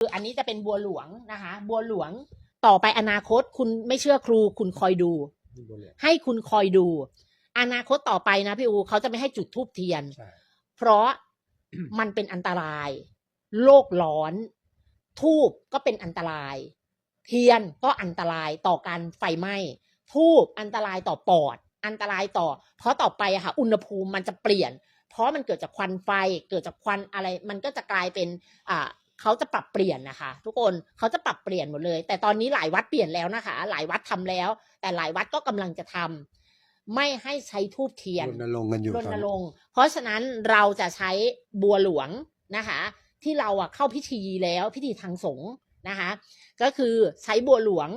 คืออันนี้จะเป็นบัวหลวงนะคะ บัวหลวงต่อไปอนาคตคุณไม่เชื่อครู คุณคอยดูนี่บัวเหลืองให้คุณคอยดู อนาคตต่อไปนะพี่อูเขาจะไม่ให้จุดทูบเทียนใช่เพราะมันเป็นอันตราย โลกร้อน ทูบก็เป็นอันตราย เทียนก็อันตรายต่อการไฟไหม้ทูบอันตรายต่อปอด อันตรายต่อ เพราะต่อไปอะค่ะ อุณหภูมิมันจะเปลี่ยน เพราะมันเกิดจากควันไฟ เกิดจากควันอะไร มันก็จะกลายเป็นอ่า เขาจะปรับเปลี่ยนนะคะ ทุกคนเขาจะปรับเปลี่ยนหมดเลย แต่ตอนนี้หลายวัดเปลี่ยนแล้วนะคะ หลายวัดทำแล้ว แต่หลายวัดก็กำลังจะทำไม่ให้ใช้ทูบเทียนรณรงค์กันอยู่รตอณนนี้รงค์เพราะฉะนั้นเราจะใช้บัวหลวงนะคะ ที่เราอะเข้าพิธีแล้วพิธีทางสงฆ์นะคะ ก็คือใช้บัวหลวง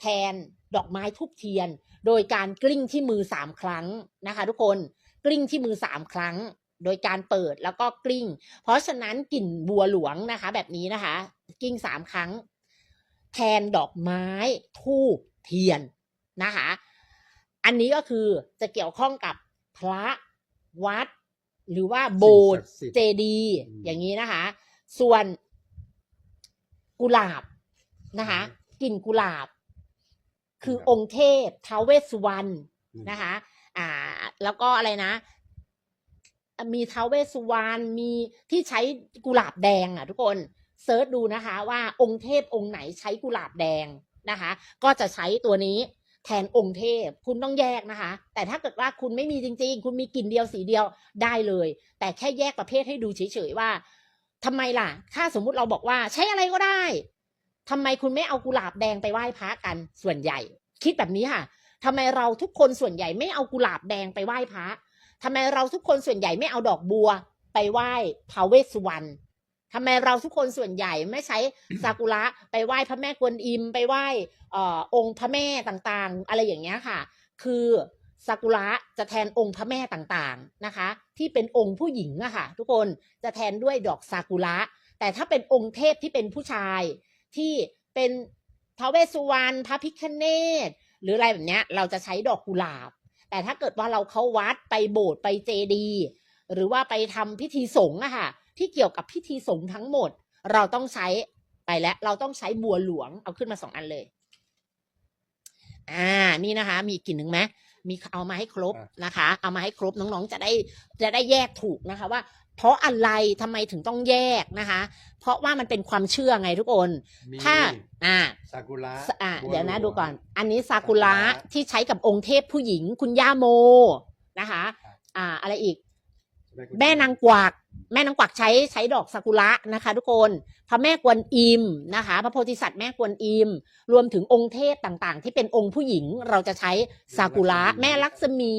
แทนดอกไม้ทุบเทียน โดยการกลิ้งที่มือสามครั้งนะคะ ทุกคนกลิ้งที่มือสามครั้ง โดยการเปิดแล้วก็กลิ้ง เพราะฉะนั้นกลิ่นบัวหลวงนะคะ แบบนี้นะคะ กลิ้งสามครั้ง แทนดอกไม้ทูบเทียนนะคะ อันนี้ก็คือจะเกี่ยวข้องกับพระวัด หรือว่าโบสถ์สิ่งศักดิ์สิทธิ์เจดีย์อืมอย่างนี้นะคะ ส่วนกุหลาบนะคะกลิ่นกุหลาบ คือองค์เทพท้าวเวสสุวรรณอืมนะคะ อ่า แล้วก็อะไรนะ มีเท้าวเวสุวรรณมีที่ใช้กุหลาบแดงอะทุกคนเซิร์ชดูนะคะว่าองค์เทพองค์ไหนใช้กุหลาบแดงนะคะ ก็จะใช้ตัวนี้แทนองค์เทพคุณต้องแยกนะคะ แต่ถ้าเกิดว่าคุณไม่มีจริง ๆ คุณมีกลิ่นเดียวสีเดียวได้เลย แต่แค่แยกประเภทให้ดูเฉยๆว่าทำไมล่ะ ถ้าสมมุติเราบอกว่าใช้อะไรก็ได้ทำไมคุณไม่เอากุหลาบแดงไปไหว้พระกันส่วนใหญ่ คิดแบบนี้ค่ะทำไมเราทุกคนส่วนใหญ่ไม่เอากุหลาบแดงไปไหว้พระ ทำไมเราทุกคนส่วนใหญ่ไม่เอาดอกบัว ไปไหว้ท้าวเวสสุวรรณทำไมเราทุกคนส่วนใหญ่ไม่ใช้ซากุระไปไหว้พระแม่กวนอิม ไปไหว้เอ่อองค์พระแม่ต่างๆ อะไรอย่างเงี้ยค่ะ คือซากุระจะแทนองค์พระแม่ต่างๆนะคะ ที่เป็นองค์ผู้หญิงอะค่ะ ทุกคนจะแทนด้วยดอกซากุระแต่ถ้าเป็นองค์เทพที่เป็นผู้ชายที่เป็นพระเวสสุวรรณพระพิคเนตหรืออะไรแบบเนี้ย เราจะใช้ดอกกุหลาบ แต่ถ้าเกิดว่าเราเข้าวัดไปโบสถ์ไปเจดีย์หรือว่าไปทำพิธีสงฆ์อะค่ะ ที่เกี่ยวกับพิธีสงฆ์ทั้งหมด เราต้องใช้ไปแล้วเราต้องใช้บัวหลวงเอาขึ้นมาสองอันเลย อ่า นี่นะคะ มีอีกกลิ่นหนึ่งไหมมีเอามาให้ครบอะนะคะ เอามาให้ครบน้องๆจะได้จะได้แยกถูกนะคะ ว่า เพราะอะไรทำไมถึงต้องแยกนะคะ เพราะว่ามันเป็นความเชื่อไงทุกคนมีถ้าอ่าซากุระสอะบัเดี๋ยวนะหลดูงก่อน อันนี้ซากุระซากุระที่ใช้กับองค์เทพผู้หญิงคุณย่าโมนะคะ อ่า อะไรอีก แม่นางกวักแม่นางกวักใช้ใช้ดอกซากุระนะคะ ทุกคนพระแม่กวนอิมนะคะ พระโพธิสัตว์แม่กวนอิม รวมถึงองค์เทพต่างๆ ที่เป็นองค์ผู้หญิงเราจะใช้ซากุระแม่ลักษมี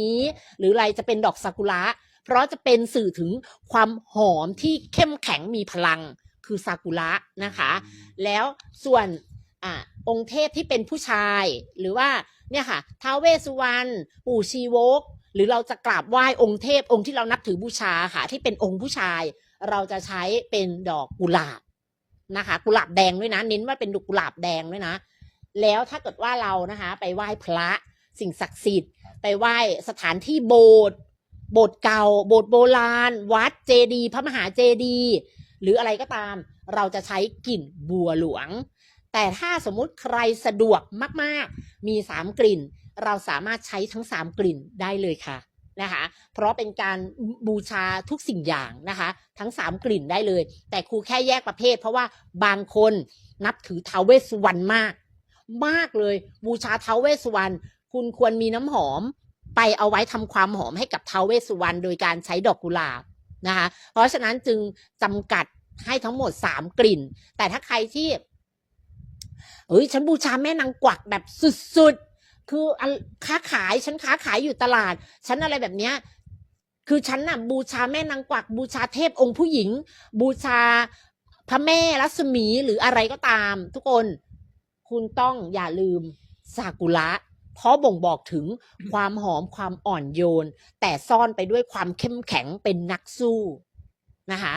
หรืออะไรจะเป็นดอกซากุระ เพราะจะเป็นสื่อถึงความหอมที่เข้มแข็งมีพลังคือซากุระนะคะ แล้วส่วนอองค์เทพที่เป็นผู้ชาย หรือว่าเนี่ยค่ะท้าวเวสสุวรรณปู่ชีวก หรือเราจะกราบไหว้องค์เทพองค์ที่เรานับถือบูชาค่ะ ที่เป็นองค์ผู้ชาย เราจะใช้เป็นดอกกุหลาบนะคะ กุหลาบแดงด้วยนะ เน้นว่าเป็นดอกกุหลาบแดงด้วยนะ แล้วถ้าเกิดว่าเรานะคะ ไปไหว้พระสิ่งศักดิ์สิทธิ์ ไปไหว้สถานที่โบสถ์ โบสถ์เก่า โบสถ์โบราณ วัดเจดีย์พระมหาเจดีย์หรืออะไรก็ตาม เราจะใช้กลิ่นบัวหลวง แต่ถ้าสมมุติใครสะดวกมากๆ มีสามกลิ่น เราสามารถใช้ทั้งสามกลิ่นได้เลยค่ะนะคะ เพราะเป็นการบูชาทุกสิ่งอย่างนะคะ ทั้งสามกลิ่นได้เลย แต่ครูแค่แยกประเภท เพราะว่าบางคนนับถือเทวเวสสุวรรณมาก มากเลยบูชาเทวเวสสุวรรณคุณควรมีน้ำหอม ไปเอาไว้ทำความหอมให้กับเทวเวสสุวรรณโดยการใช้ดอกกุหลาบนะคะ เพราะฉะนั้นจึงจำกัดให้ทั้งหมดสามกลิ่น แต่ถ้าใครที่เฮ้ยฉันบูชาแม่นางกวักแบบสุดๆ คืออันค้าขายฉันค้าขายอยู่ตลาด ฉันอะไรแบบเนี้ยคือฉันน่ะบูชาแม่นางกวักบูชาเทพองค์ผู้หญิง บูชาพระแม่รัศมีหรืออะไรก็ตาม ทุกคนคุณต้องอย่าลืมซากุระ เพราะบ่งบอกถึงความหอมความอ่อนโยน แต่ซ่อนไปด้วยความเข้มแข็งเป็นนักสู้นะคะ